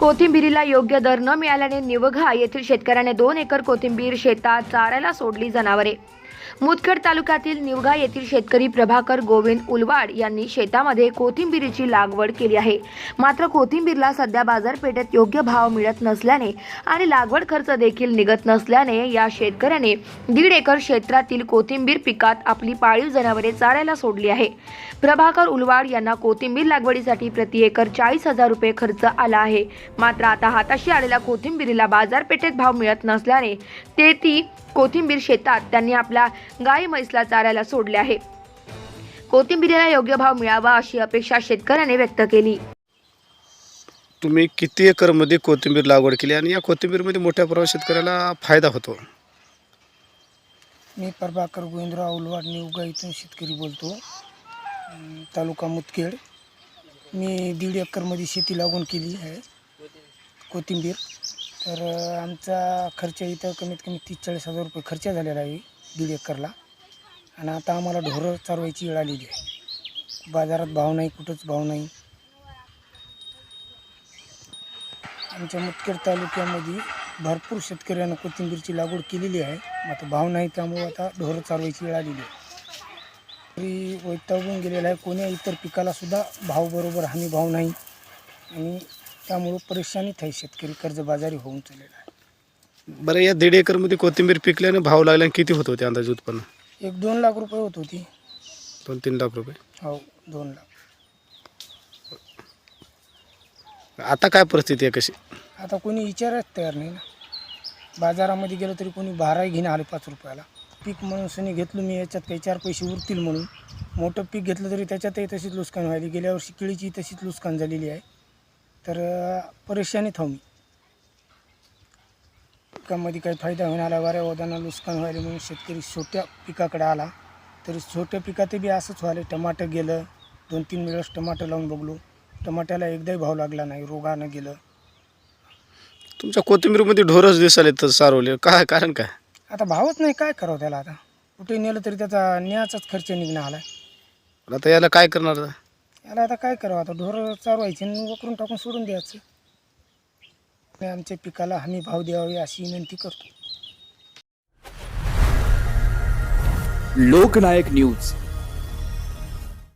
कोथिंबिरीला योग्य दर न मिळाल्याने निवघा येथील शेतकऱ्याने दोन एकर कोथिंबीर शेतात चारायला सोडली जनावरे. मुदखेड तालुक्यातील निवगा येथील शेतकरी प्रभाकर गोविंद उलवाड यांनी शेतामध्ये कोथिंबीरीची लागवड केली आहे. मात्र कोथिंबीरला सध्या बाजारपेठेत योग्य भाव मिळत नसल्याने आणि लागवड खर्च देखील निघत नसल्याने या शेतकऱ्याने दीड एकर क्षेत्रातील कोथिंबीर पिकात आपली पाळीव जनावरे चारायला सोडली आहे. प्रभाकर उलवाड यांना कोथिंबीर लागवडीसाठी प्रति एकर चाळीस हजार रुपये खर्च आला आहे. मात्र आता हाताशी आलेल्या कोथिंबीरीला बाजारपेठेत भाव मिळत नसल्याने ते ती कोथिंबीर शेतात त्यांनी आपल्या गाई म्हैसला चारायला सोडले आहे. कोथिंबीरीला योग्य भाव मिळावा अशी अपेक्षा शेतकऱ्याने व्यक्त केली. तुम्ही किती एकरमध्ये कोथिंबीर लागवड केली आणि या कोथिंबीरमध्ये मोठ्या प्रमाणात शेतकऱ्याला फायदा होतो? मी प्रभाकर गोविंदराव उलवाड निवगा इथून शेतकरी बोलतो. तालुका मुदखेड. मी दीड एकरमध्ये शेती लागवण केली आहे कोथिंबीर. तर आमचा खर्च इथं कमीत कमी तीस चाळीस हजार रुपये खर्च झालेला आहे. दीड एकरला. आणि आता आम्हाला ढोरं चारवायची वेळ आलेली आहे. बाजारात भाव नाही कुठंच भाव नाही. आमच्या मुदखेड तालुक्यामध्ये भरपूर शेतकऱ्यांना कोथिंबीरची लागवड केलेली आहे. आता भाव नाही त्यामुळे आता ढोरं चालवायची वेळ आलेली आहे. तरी वैतागून गेलेला आहे. कोण्या इतर पिकालासुद्धा भाव बरोबर हमी भाव नाही. आणि त्यामुळं परेशानीत आहे शेतकरी कर्जबाजारी होऊन चाललेला आहे. बरं या दीड एकरमध्ये कोथिंबीर पिकल्याने भाव लागल्याने किती होत होते अंदाजे उत्पन्न? एक दोन लाख रुपये होत होती. दोन तीन लाख रुपये? हो दोन लाख. आता काय परिस्थिती आहे कशी? आता कोणी विचारच तयार नाही ना. बाजारामध्ये गेलं तरी कोणी भाराही घेणे आले पाच रुपयाला. पीक म्हणून सनी घेतलं मी याच्यात काही चार पैसे उरतील म्हणून. मोठं पीक घेतलं तरी त्याच्यातही तशीच नुकसान व्हायली. गेल्या वर्षी केळीची तशीच नुकसान झालेली आहे. तर अं, परेशानीत आहो मी पिकामध्ये काही फायदा होणार वाऱ्या ओदाना नुकसान व्हायला म्हणून शेतकरी छोट्या पिकाकडे आला. तरी छोट्या पिकात बी असंच व्हायलं टमाटर गेलं दोन तीन वेळेस टमाटर लावून बघलो. टमाट्याला एकदाही भाव लागला नाही रोगानं गेलं. तुमच्या कोथिंबीरमध्ये ढोरच दिसाले तर सारवले. काय कारण काय? आता भावच नाही काय करावं त्याला आता? कुठे नेलं तरी त्याचा न्याचाच खर्च निघणं आला आता याला काय करणार आता? याला आता काय करावं? आता ढोरं चालवायचे आणि वकरून टाकून सोडून द्यायचं. आमच्या पिकाला हमी भाव द्यावे अशी विनंती करतो. लोकनायक न्यूज.